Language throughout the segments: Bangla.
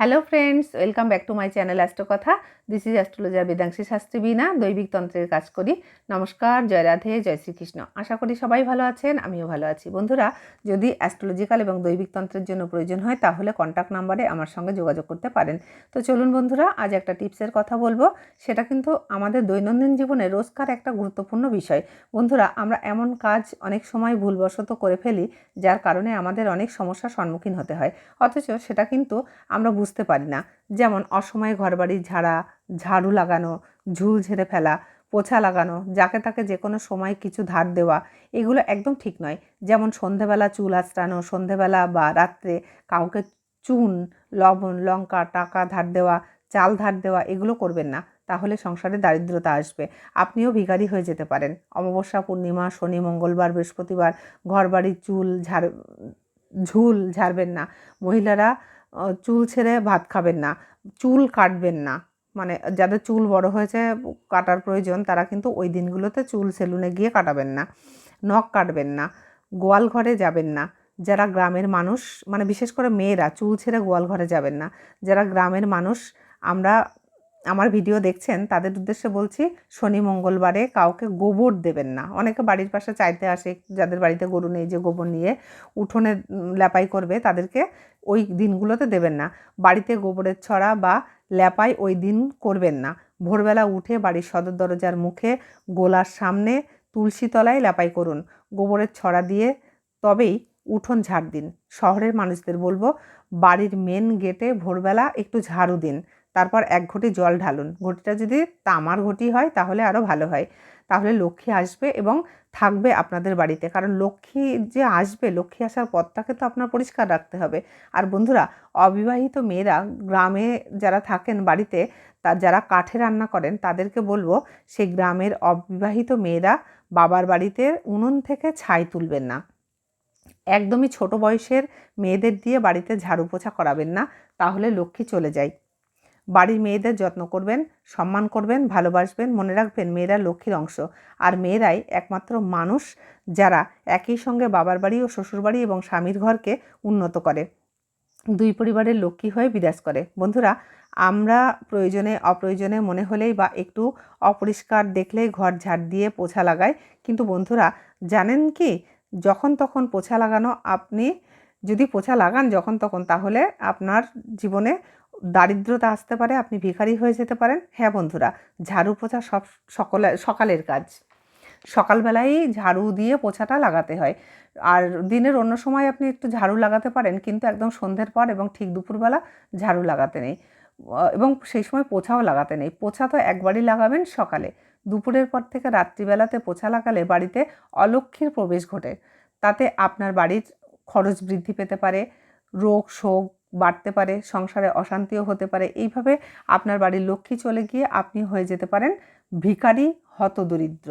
Hello friends welcome back to my channel কথা this is astrologer Vedanshi Shastri বিনা দৈবিক তন্ত্রের কাজ করি নমস্কার জয় রাধে জয় শ্রীকৃষ্ণ আশা করি সবাই ভালো আছেন আমিও ভালো আছি বন্ধুরা যদি অ্যাস্ট্রোলজিক্যাল এবং দৈবিক তন্ত্রের জন্য প্রয়োজন হয় তাহলে কন্ট্যাক্ট নাম্বারে আমার সঙ্গে যোগাযোগ করতে পারেন তো চলুন বন্ধুরা আজ একটা টিপসের কথা বলব সেটা কিন্তু আমাদের দৈনন্দিন জীবনে রোজকার একটা গুরুত্বপূর্ণ বিষয় বন্ধুরা আমরা এমন কাজ অনেক সময় ভুলবশত করে ফেলি যার কারণে আমাদের অনেক সমস্যার সম্মুখীন হতে হয় অথচ সেটা কিন্তু আমরা বুঝতে পারি না। যেমন অসময়ে ঘরবাড়ি ঝাড়া, ঝাড়ু লাগানো, ঝুল ঝেড়ে ফেলা, পোছা লাগানো, যাকে তাকে যে কোনো সময় কিছু ধার দেওয়া, এগুলো একদম ঠিক নয়। যেমন সন্ধেবেলা চুল আঁচড়ানো, সন্ধেবেলা বা রাত্রে কাউকে চুন, লবণ, লঙ্কা, টাকা ধার দেওয়া, চাল ধার দেওয়া, এগুলো করবেন না। তাহলে সংসারে দারিদ্রতা আসবে। আপনিও ভিখারি হয়ে যেতে পারেন। অমাবস্যা, পূর্ণিমা, শনি, মঙ্গলবার, বৃহস্পতিবার ঘরবাড়ির চুল ঝাড়, ঝুল ঝাড়বেন না। মহিলারা চুল ছেড়ে ভাত খাবেন না, চুল কাটবেন না। মানে যাদের চুল বড় হয়েছে, কাটার প্রয়োজন, তারা কিন্তু ওই দিনগুলোতে চুল সেলুনে গিয়ে কাটাবেন না, নখ কাটবেন না, গোয়াল ঘরে যাবেন না। যারা গ্রামের মানুষ মানে বিশেষ করে মেয়েরা, চুল ছেড়ে গোয়াল ঘরে যাবেন না। যারা গ্রামের মানুষ, আমরা আমার ভিডিও দেখছেন, তাদের উদ্দেশ্যে বলছি, শনি মঙ্গলবারে কাউকে গোবর দেবেন না। অনেকে বাড়ির পাশে চাইতে আসে, যাদের বাড়িতে গরু নেই যে গোবর নিয়ে উঠোনে ল্যাপাই করবে, তাদেরকে ওই দিনগুলোতে দেবেন না। বাড়িতে গোবরের ছড়া বা ল্যাপাই ওই দিন করবেন না। ভোরবেলা উঠে বাড়ির সদর দরজার মুখে গোলার সামনে তুলসী তলায় ল্যাপাই করুন। গোবরের ছড়া দিয়ে তবেই উঠোন ঝাড় দিন। শহরের মানুষদের বলব, বাড়ির মেন গেটে ভোরবেলা একটু ঝাড়ু দিন। তারপর এক ঘটি জল ঢালুন। ঘটিটা যদি তামার ঘটি হয়, তাহলে আরও ভালো হয়। তাহলে লক্ষ্মী আসবে এবং থাকবে আপনাদের বাড়িতে। কারণ লক্ষ্মী যে আসবে, লক্ষ্মী আসার পথটাকে তো আপনার পরিষ্কার রাখতে হবে। আর বন্ধুরা, অবিবাহিত মেয়েরা গ্রামে যারা থাকেন বাড়িতে, তা যারা কাঠে রান্না করেন, তাদেরকে বলব, সেই গ্রামের অবিবাহিত মেয়েরা বাবার বাড়িতে উনুন থেকে ছাই তুলবেন না। একদমই ছোট বয়সের মেয়েদের দিয়ে বাড়িতে ঝাড়ু পোছা করাবেন না। তাহলে লক্ষ্মী চলে যায়। বাড়ির মেয়েদের যত্ন করবেন, সম্মান করবেন, ভালোবাসবেন, মনে রাখবেন মেয়েরা লক্ষ্মীর অংশ। আর মেয়েরাই একমাত্র মানুষ যারা একই সঙ্গে বাবার বাড়ি ও শ্বশুরবাড়ি এবং স্বামীর ঘরকে উন্নত করে। দুই পরিবারের লক্ষ্মী হয়ে বিরাজ করে। বন্ধুরা, আমরা প্রয়োজনে অপ্রয়োজনে মনে হলেই বা একটু অপরিষ্কার দেখলেই ঘর ঝাড় দিয়ে পোছা লাগাই। কিন্তু বন্ধুরা, জানেন কি? যখন তখন পোছা লাগানো আপনি যদি পোছা লাগান যখন তখন, তাহলে আপনার জীবনে দারিদ্রতা আসতে পারে, আপনি ভিখারি হয়ে যেতে পারেন। হ্যাঁ বন্ধুরা, ঝাড়ু পোছা সব সকলে, সকালের কাজ। সকালবেলায় ঝাড়ু দিয়ে পোছাটা লাগাতে হয়। আর দিনের অন্য সময় আপনি একটু ঝাড়ু লাগাতে পারেন, কিন্তু একদম সন্ধ্যের পর এবং ঠিক দুপুরবেলা ঝাড়ু লাগাতে নেই। এবং সেই সময় পোছাও লাগাতে নেই। পোছা তো একবারই লাগাবেন সকালে। দুপুরের পর থেকে রাত্রিবেলাতে পোছা লাগালে বাড়িতে অলক্ষীর প্রবেশ ঘটে। তাতে আপনার বাড়ির খরচ বৃদ্ধি পেতে পারে। রোগ, শোক বাড়তে পারে, সংসারে অশান্তিও হতে পারে। এইভাবে আপনার বাড়ির লক্ষ্মী চলে গিয়ে আপনি হয়ে যেতে পারেন ভিখারি হতদরিদ্র।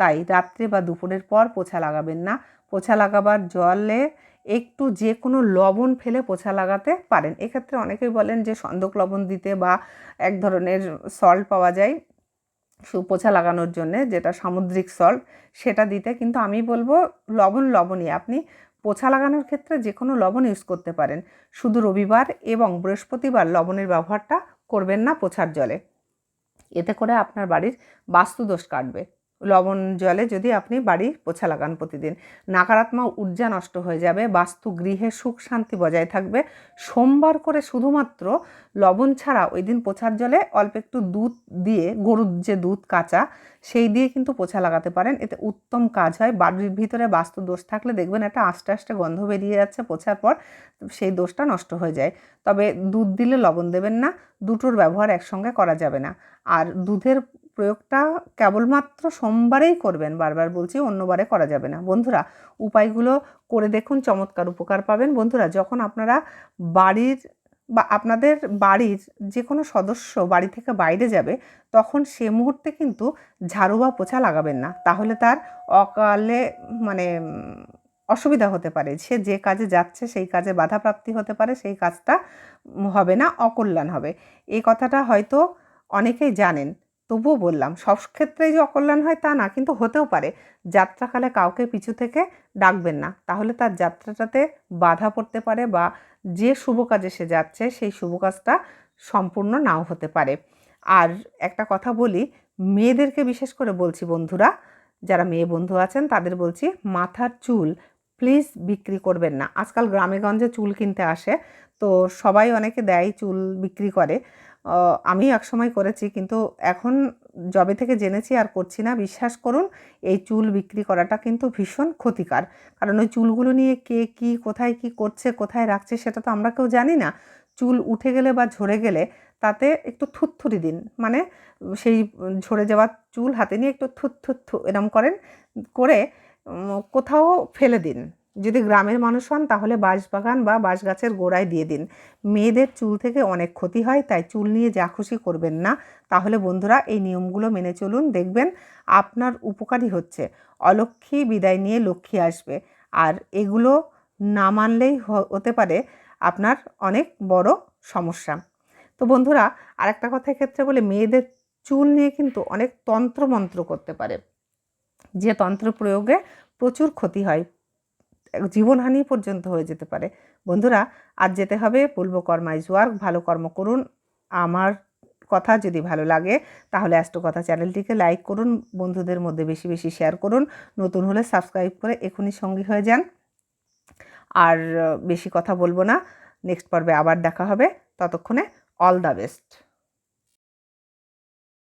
তাই রাত্রে বা দুপুরের পর পোছা লাগাবেন না। পোছা লাগাবার জলে একটু যে কোনো লবণ ফেলে পোছা লাগাতে পারেন। এক্ষেত্রে অনেকেই বলেন যে সন্দক লবণ দিতে বা এক ধরনের সল্ট পাওয়া যায় পোছা লাগানোর জন্যে, যেটা সামুদ্রিক সল্ট সেটা দিতে। কিন্তু আমি বলব লবণ লবণই। আপনি পোছা লাগানোর ক্ষেত্রে যে কোনো লবণ ইউজ করতে পারেন। শুধু রবিবার এবং বৃহস্পতিবার লবণের ব্যবহারটা করবেন না পোছার জলে। এতে করে আপনার বাড়ির বাস্তুদোষ কাটবে। লবণ জলে যদি আপনি বাড়ি পোছা লাগান প্রতিদিন নাকারাত্মক ঊর্জা নষ্ট হয়ে যাবে, বাস্তু গৃহে সুখ শান্তি বজায় থাকবে। সোমবার করে শুধুমাত্র লবণ ছাড়া ওই দিন পোছার জলে অল্প একটু দুধ দিয়ে, গরুর যে দুধ কাঁচা, সেই দিয়ে কিন্তু পোছা লাগাতে পারেন। এতে উত্তম কাজ হয়। বাড়ির ভিতরে বাস্তু দোষ থাকলে দেখবেন একটা আস্তে আস্তে গন্ধ বেরিয়ে যাচ্ছে পোছার পর, সেই দোষটা নষ্ট হয়ে যায়। তবে দুধ দিলে লবণ দেবেন না, দুটোর ব্যবহার একসঙ্গে করা যাবে না। আর দুধের প্রয়োগটা কেবলমাত্র সোমবারেই করবেন, বারবার বলছি অন্যবারে করা যাবে না। বন্ধুরা, উপায়গুলো করে দেখুন, চমৎকার উপকার পাবেন। বন্ধুরা, যখন আপনারা বাড়ির বা আপনাদের বাড়ির যে কোনো সদস্য বাড়ি থেকে বাইরে যাবে, তখন সে মুহূর্তে কিন্তু ঝাড়ু বা পোছা লাগাবেন না। তাহলে তার অকালে মানে অসুবিধা হতে পারে। সে যে কাজে যাচ্ছে, সেই কাজে বাধাপ্রাপ্তি হতে পারে, সেই কাজটা হবে না, অকল্যাণ হবে। এই কথাটা হয়তো অনেকেই জানেন। তবুও বললাম, সব ক্ষেত্রেই যে অকল্যাণ হয় তা না, কিন্তু হতেও পারে। যাত্রাকালে কাউকে পিছু থেকে ডাকবেন না। তাহলে তার যাত্রাটাতে বাধা পড়তে পারে বা যে শুভ কাজে সে যাচ্ছে, সেই শুভ কাজটা সম্পূর্ণ নাও হতে পারে। আর একটা কথা বলি, মেয়েদেরকে বিশেষ করে বলছি বন্ধুরা, যারা মেয়ে বন্ধু আছেন, তাদের বলছি মাথার চুল প্লিজ বিক্রি করবেন না। আজকাল গ্রামে গঞ্জে চুল কিনতে আসে, তো সবাই অনেকে দেয় চুল বিক্রি করে। আমি একসময় করেছি, কিন্তু এখন জবে থেকে জেনেছি আর করছি না, বিশ্বাস করুন, এই চুল বিক্রি করাটা কিন্তু ভীষণ ক্ষতিকার। কারণ ওই চুলগুলো নিয়ে কে কি, কোথায় কি করছে, কোথায় রাখছে সেটা তো আমরা কেউ জানি না। চুল উঠে গেলে বা ঝরে গেলে তাতে একটু থুতথুরি দিন মানে সেই ঝরে যাওয়া চুল হাতে নিয়ে একটু থুত থুত এরম করেন, করে কোথাও ফেলে দিন। যদি গ্রামের মানুষ হন, তাহলে বাঁশবাগান বা বাঁশ গাছের গোড়ায় দিয়ে দিন। মেয়েদের চুল থেকে অনেক ক্ষতি হয়, তাই চুল নিয়ে যা খুশি করবেন না। তাহলে বন্ধুরা, এই নিয়মগুলো মেনে চলুন। দেখবেন আপনার উপকারী হচ্ছে। অলক্ষ্মী বিদায় নিয়ে লক্ষ্মী আসবে। আর এগুলো না মানলেই হতে পারে আপনার অনেক বড় সমস্যা। তো বন্ধুরা, আরেকটা কথা ক্ষেত্রে বলে, মেয়েদের চুল নিয়ে কিন্তু অনেক তন্ত্রমন্ত্র করতে পারে। যে তন্ত্র প্রয়োগে প্রচুর ক্ষতি হয়। জীবনহানি পর্যন্ত হয়ে যেতে পারে। বন্ধুরা, আজ যেতে হবে বলব কর্মাইজ ওয়ার্ক ভালো কর্ম করুন। আমার কথা যদি ভালো লাগে, তাহলে অ্যাস্ট্রো কথা চ্যানেলটিকে লাইক করুন, বন্ধুদের মধ্যে বেশি বেশি শেয়ার করুন, নতুন হলে সাবস্ক্রাইব করে এখনই সঙ্গী হয়ে যান। আর বেশি কথা বলব না নেক্সট পর্বে আবার দেখা হবে, ততক্ষণে অল দ্য বেস্ট